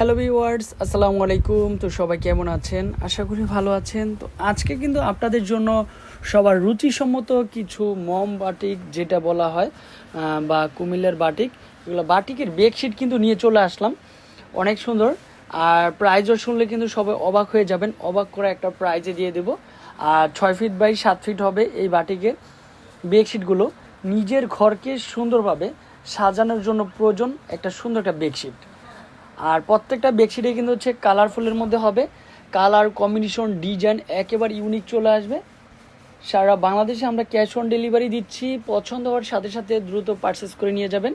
Hello viewers আসসালামু আলাইকুম তো সবাই কেমন আছেন? আশা করি ভালো আছেন। তো আজকে কিন্তু আপনাদের জন্য সবার রুচিসম্মত কিছু মম বাটিক, যেটা বলা হয় বা কুমিল্লার বাটিক। এগুলো বাটিকের বেডশিট কিন্তু নিয়ে চলে আসলাম। অনেক সুন্দর। আর প্রাইজও শুনলে কিন্তু সবাই অবাক হয়ে যাবেন। অবাক করে একটা প্রাইজে দিয়ে দেবো। আর ছয় ফিট বাই সাত ফিট হবে এই বাটিকের বেডশিটগুলো নিজের ঘরকে সুন্দরভাবে সাজানোর জন্য প্রয়োজন একটা সুন্দর একটা বেডশিট আর প্রত্যেকটা বেডশিটে কিন্তু হচ্ছে কালারফুলের মধ্যে হবে। কালার কম্বিনেশন ডিজাইন একেবারে ইউনিক চলে আসবে। সারা বাংলাদেশে আমরা ক্যাশ অন ডেলিভারি দিচ্ছি। পছন্দ হওয়ার সাথে সাথে দ্রুত পারচেস করে নিয়ে যাবেন।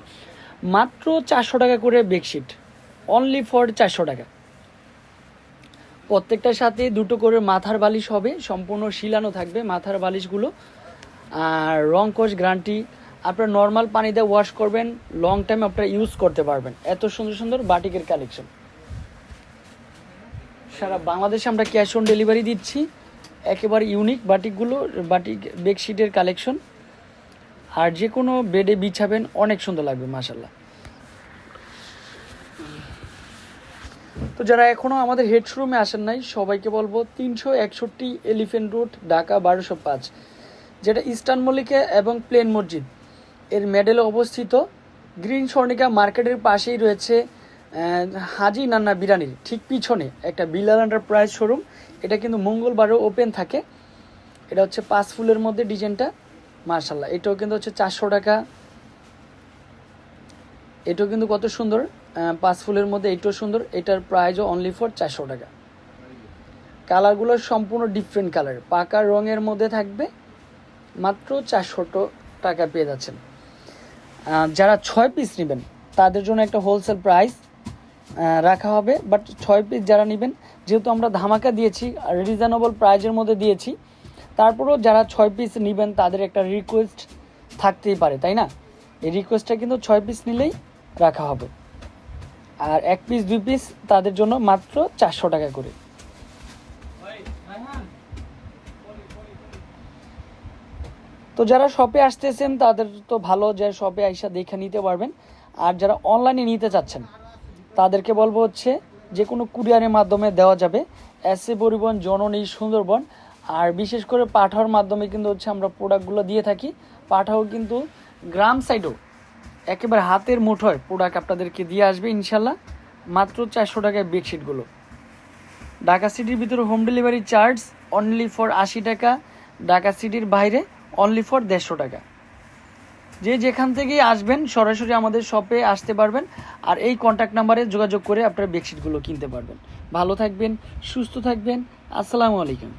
মাত্র চারশো টাকা করে বেডশিট। অনলি ফর চারশো টাকা। প্রত্যেকটার সাথে দুটো করে মাথার বালিশ হবে। সম্পূর্ণ শিলানো থাকবে মাথার বালিশগুলো। আর রং কোষ গ্যারান্টি আপনার নর্মাল পানি দিয়ে ওয়াশ করবেন লং টাইম আপনারা ইউজ করতে পারবেন। এত সুন্দর সুন্দর বাটিকের কালেকশন সারা বাংলাদেশে আমরা ক্যাশ অন ডেলিভারি দিচ্ছি। একেবারে ইউনিক বাটিকগুলো, বাটিক বেডশিটের কালেকশন আর যে কোনো বেডে বিছাবেন, অনেক সুন্দর লাগবে মাসাল্লাহ তো যারা এখনও আমাদের হেডশোরুমে আসেন নাই, সবাইকে বলব তিনশো একষট্টি এলিফেন্ট রোড ঢাকা বারোশো পাঁচ। যেটা ইস্টার্ন মল্লিকা এবং প্লেন মসজিদ। এর মেডেলে অবস্থিত গ্রিন স্বর্ণিকা মার্কেটের পাশেই রয়েছে হাজি নান্না বিরানির ঠিক পিছনে একটা বিলাল এন্টারপ্রাইজ শোরুম। এটা কিন্তু মঙ্গলবারও ওপেন থাকে। এটা হচ্ছে পাঁচ ফুলের মধ্যে ডিজাইনটা। মার্শাল্লাহ এটাও কিন্তু হচ্ছে চারশো টাকা। এটাও কিন্তু কত সুন্দর পাঁচ ফুলের মধ্যে এটাও সুন্দর। এটার প্রাইসও অনলি ফর চারশো টাকা। কালারগুলো সম্পূর্ণ ডিফারেন্ট কালার পাকা রঙের মধ্যে থাকবে। মাত্র চারশো টাকা পেয়ে যাচ্ছেন। যারা ছয় পিস নেবেন, তাদের জন্য একটা হোলসেল প্রাইস রাখা হবে। বাট ছয় পিস যারা নেবেন, যেহেতু আমরা ধামাকা দিয়েছি, আর রিজনেবল প্রাইজের মধ্যে দিয়েছি, তারপরেও যারা ছয় পিস নেবেন, তাদের একটা রিকোয়েস্ট থাকতেই পারে, তাই না? এই রিকোয়েস্টটা কিন্তু ছয় পিস নিলেই রাখা হবে। আর এক পিস দুই পিস তাদের জন্য মাত্র চারশো টাকা করে। তো যারা শপে আসতেছেন, তাদের তো ভালো যে শপে আইসা দেখে নিতে পারবেন। আর যারা অনলাইনে নিতে চাচ্ছেন, তাদেরকে বলব হচ্ছে, যে কোনো কুরিয়ারের মাধ্যমে দেওয়া যাবে। এস এ পরিবহন, জননী, সুন্দরবন। আর বিশেষ করে পাঠাওয়ার মাধ্যমে কিন্তু হচ্ছে আমরা প্রোডাক্টগুলো দিয়ে থাকি। পাঠাও কিন্তু গ্রাম সাইডেও একেবারে হাতের মুঠোয় প্রোডাক্ট আপনাদেরকে দিয়ে আসবে ইনশাল্লাহ মাত্র চারশো টাকায় বেডশিটগুলো ঢাকা সিটির ভিতরে home delivery charge only for আশি টাকা। ঢাকা সিটির বাইরে অনলি ফর দেড়শো টাকা। যে যেখান থেকেই আসবেন, সরাসরি আমাদের শপে আসতে পারবেন আর এই কন্ট্যাক্ট নাম্বারে যোগাযোগ করে আপনার বেডশিটগুলো কিনতে পারবেন। ভালো থাকবেন, সুস্থ থাকবেন, আসসালামু আলাইকুম।